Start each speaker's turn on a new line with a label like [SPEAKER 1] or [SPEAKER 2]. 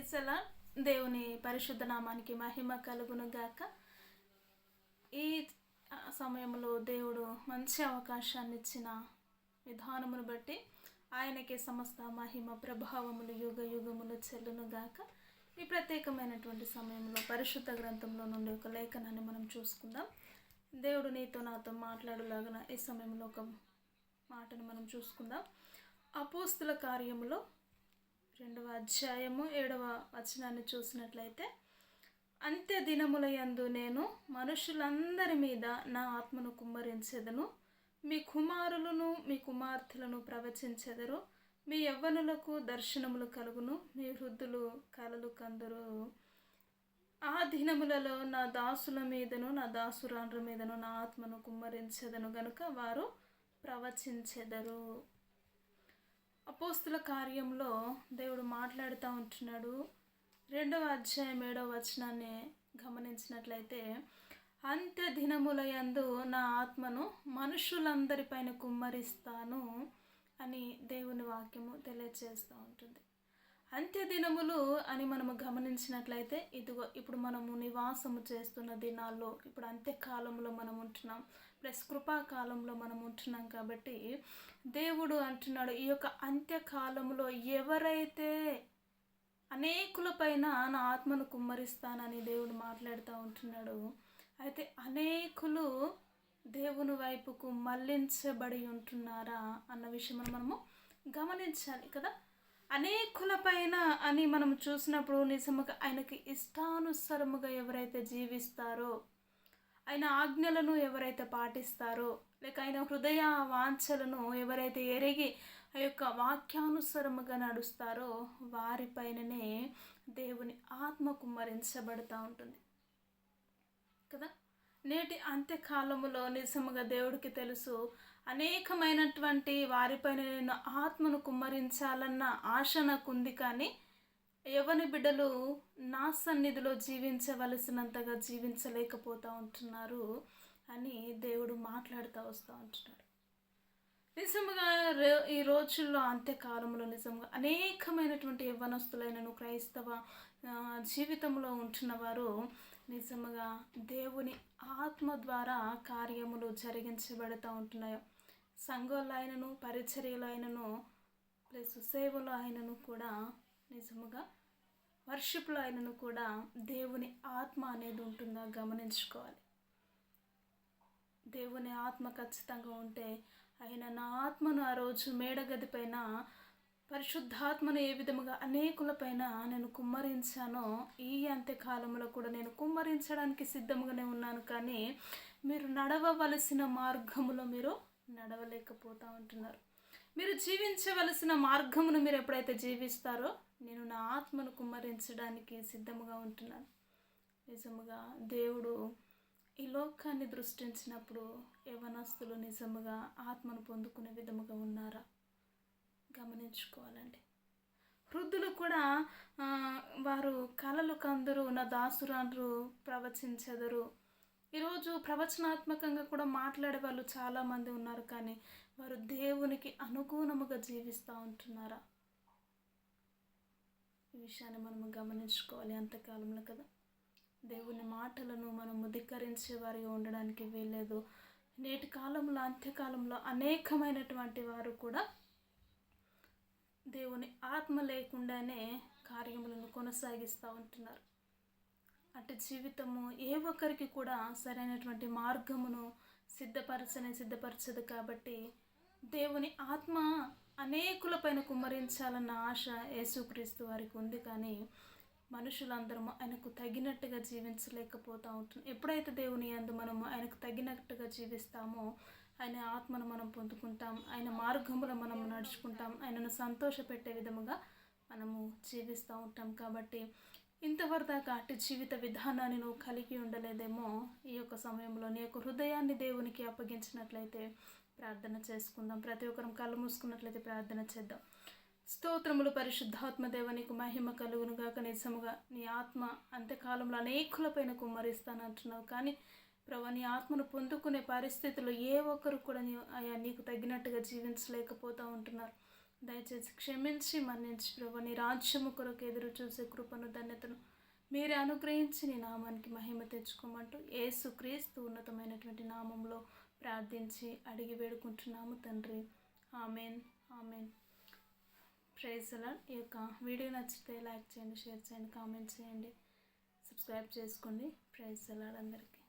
[SPEAKER 1] ప్రేసలా దేవుని పరిశుద్ధ నామానికి మహిమ కలుగును గాక ఈ సమయంలో దేవుడు మంచి అవకాశాన్ని ఇచ్చిన విధానమును బట్టి ఆయనకే సమస్త మహిమ ప్రభావములు యుగ యుగములు చెల్లును గాక ఈ ప్రత్యేకమైనటువంటి సమయంలో పరిశుద్ధ గ్రంథంలో నుండి ఒక లేఖనాన్ని మనం చూసుకుందాం. దేవుడు నీతో నాతో మాట్లాడలాగిన ఈ సమయంలో ఒక మాటను మనం చూసుకుందాం. అపోస్తుల కార్యములో రెండవ అధ్యాయము ఏడవ వచనాన్ని చూసినట్లయితే అంత్య దినముల యందు నేను మనుషులందరి మీద నా ఆత్మను కుమ్మరించెదను. మీ కుమారులను మీ కుమార్తెలను ప్రవచించెదరు. మీ యవ్వనులకు దర్శనములు కలుగును. మీ వృద్ధులు కలలు కందరు. ఆ దినములలో నా దాసుల మీదను నా దాసురాండ్ర మీదను నా ఆత్మను కుమ్మరించెదను. గనుక వారు ప్రవచించెదరు. అపోస్తుల కార్యంలో దేవుడు మాట్లాడుతూ ఉంటున్నాడు. రెండవ అధ్యాయం ఏడవ వచనాన్ని గమనించినట్లయితే అంత్య దినములయందు నా ఆత్మను మనుషులందరిపైన కుమ్మరిస్తాను అని దేవుని వాక్యము తెలియజేస్తూ ఉంటుంది. అంత్య దినములు అని మనము గమనించినట్లయితే ఇదిగో ఇప్పుడు మనము నివాసము చేస్తున్న దినాల్లో ఇప్పుడు అంత్యకాలంలో మనం ఉంటున్నాం ప్లస్ కృపాకాలంలో మనం ఉంటున్నాం కాబట్టి దేవుడు అంటున్నాడు ఈ యొక్క అంత్యకాలంలో ఎవరైతే అనేకులపైన నా ఆత్మను కుమ్మరిస్తానని దేవుడు మాట్లాడుతూ ఉంటున్నాడు అయితే అనేకులు దేవుని వైపుకు మళ్ళించబడి ఉంటున్నారా అన్న విషయం మనము గమనించాలి కదా. అనేకులపైన అని మనం చూసినప్పుడు నిజముగా ఆయనకి ఇష్టానుసరముగా ఎవరైతే జీవిస్తారో ఆయన ఆజ్ఞలను ఎవరైతే పాటిస్తారో లేక ఆయన హృదయ వాంఛలను ఎవరైతే ఎరిగి ఆ యొక్క వాక్యానుసరముగా నడుస్తారో వారిపైననే దేవుని ఆత్మ కుమ్మరించబడుతూ ఉంటుంది. కదా? నేటి అంత్యకాలములో నిజముగా దేవుడికి తెలుసు. అనేకమైనటువంటి వారిపైన నేను ఆత్మను కుమ్మరించాలన్న ఆశ నాకుంది కానీ యవని బిడ్డలు నా సన్నిధిలో జీవించవలసినంతగా జీవించలేకపోతూ ఉంటున్నారు అని దేవుడు మాట్లాడుతూ వస్తూ ఉంటున్నాడు. నిజంగా ఈ రోజుల్లో అంత్యకాలంలో నిజంగా అనేకమైనటువంటి యవ్వనస్తులైనను క్రైస్తవ జీవితంలో ఉంటున్న వారు దేవుని ఆత్మ ద్వారా కార్యములు జరిగించబడుతూ ఉంటున్నాయి. సంఘంలో ఆయనను పరిచర్యలో ఆయనను ప్లస్ సేవలో ఆయనను కూడా నిజముగా వర్షిప్లో ఆయనను కూడా దేవుని ఆత్మ అనేది ఉంటుందా గమనించుకోవాలి. దేవుని ఆత్మ ఖచ్చితంగా ఉంటే ఆయన నా ఆత్మను ఆ రోజు మేడగది పైన పరిశుద్ధాత్మను ఏ విధముగా అనేకులపైన నేను కుమ్మరించానో ఈ అంత్యకాలంలో కూడా నేను కుమ్మరించడానికి సిద్ధంగానే ఉన్నాను. కానీ మీరు నడవవలసిన మార్గములో మీరు నడవలేకపోతూ ఉంటున్నారు. మీరు జీవించవలసిన మార్గమును మీరు ఎప్పుడైతే జీవిస్తారో నేను నా ఆత్మను కుమ్మరించడానికి సిద్ధముగా ఉంటున్నాను. నిజముగా దేవుడు ఈ లోకాన్ని దృష్టించినప్పుడు యవనస్తులు నిజముగా ఆత్మను పొందుకునే విధముగా ఉన్నారా? గమనించుకోవాలండి. వృద్ధులు కూడా వారు కలలు కందరు నా దాసురాన్లు ప్రవచించెదరు. ఈరోజు ప్రవచనాత్మకంగా కూడా మాట్లాడే వాళ్ళు చాలామంది ఉన్నారు కానీ వారు దేవునికి అనుగుణముగా జీవిస్తూ ఉంటున్నారా? ఈ విషయాన్ని మనము గమనించుకోవాలి అంతకాలంలో కదా. దేవుని మాటలను మనము ధిక్కరించే వారిగా ఉండడానికి వీల్లేదు. నేటి కాలంలో అంత్యకాలంలో అనేకమైనటువంటి వారు కూడా దేవుని ఆత్మ లేకుండానే కార్యములను కొనసాగిస్తూ ఉంటున్నారు. అటు జీవితము ఏ ఒక్కరికి కూడా సరైనటువంటి మార్గమును సిద్ధపరచనే సిద్ధపరచదు కాబట్టి దేవుని ఆత్మ అనేకులపైన కుమ్మరించాలన్న ఆశ యేసుక్రీస్తు వారికి ఉంది. కానీ మనుషులందరము ఆయనకు తగినట్టుగా జీవించలేకపోతూ ఉంటుంది ఎప్పుడైతే దేవుని అందు మనము ఆయనకు తగినట్టుగా జీవిస్తామో ఆయన ఆత్మను మనం పొందుకుంటాం ఆయన మార్గములో మనం నడుచుకుంటాం ఆయనను సంతోషపెట్టే విధముగా మనము జీవిస్తూ ఉంటాం. కాబట్టి ఇంతవరకు దాకా అటు జీవిత విధానాన్ని నువ్వు కలిగి ఉండలేదేమో ఈ యొక్క సమయంలో. నీ యొక్క హృదయాన్ని దేవునికి అప్పగించినట్లయితే ప్రార్థన చేసుకుందాం. ప్రతి ఒక్కరం కళ్ళు మూసుకున్నట్లయితే ప్రార్థన చేద్దాం. స్తోత్రములు పరిశుద్ధాత్మదేవనికి మహిమ కలుగును గాక. నిజముగా నీ ఆత్మ అంత్యకాలంలో అనేకులపైన కుమ్మరిస్తాను అంటున్నావు కానీ ప్రభా నీ ఆత్మను పొందుకునే పరిస్థితుల్లో ఏ ఒక్కరు కూడా నీ అయ్యా నీకు తగినట్టుగా జీవించలేకపోతూ ఉంటున్నారు. దయచేసి క్షమించి మన్నించి ప్రభా నీ రాజ్యము కొరకు ఎదురు చూసే కృపను ధన్యతను మీరే అనుగ్రహించి నీ నామానికి మహిమ తెచ్చుకోమంటూ ఏసు క్రీస్తు ఉన్నతమైనటువంటి నామంలో ప్రార్థించి అడిగి వేడుకుంటున్నాము తండ్రి. ఆమెన్. ఆమెన్. ప్రైజ్ అలా. ఈ యొక్క వీడియో నచ్చితే లైక్ చేయండి షేర్ చేయండి కామెంట్ చేయండి. సబ్స్క్రైబ్ చేసుకోండి. ప్రైజ్ అలా అందరికీ.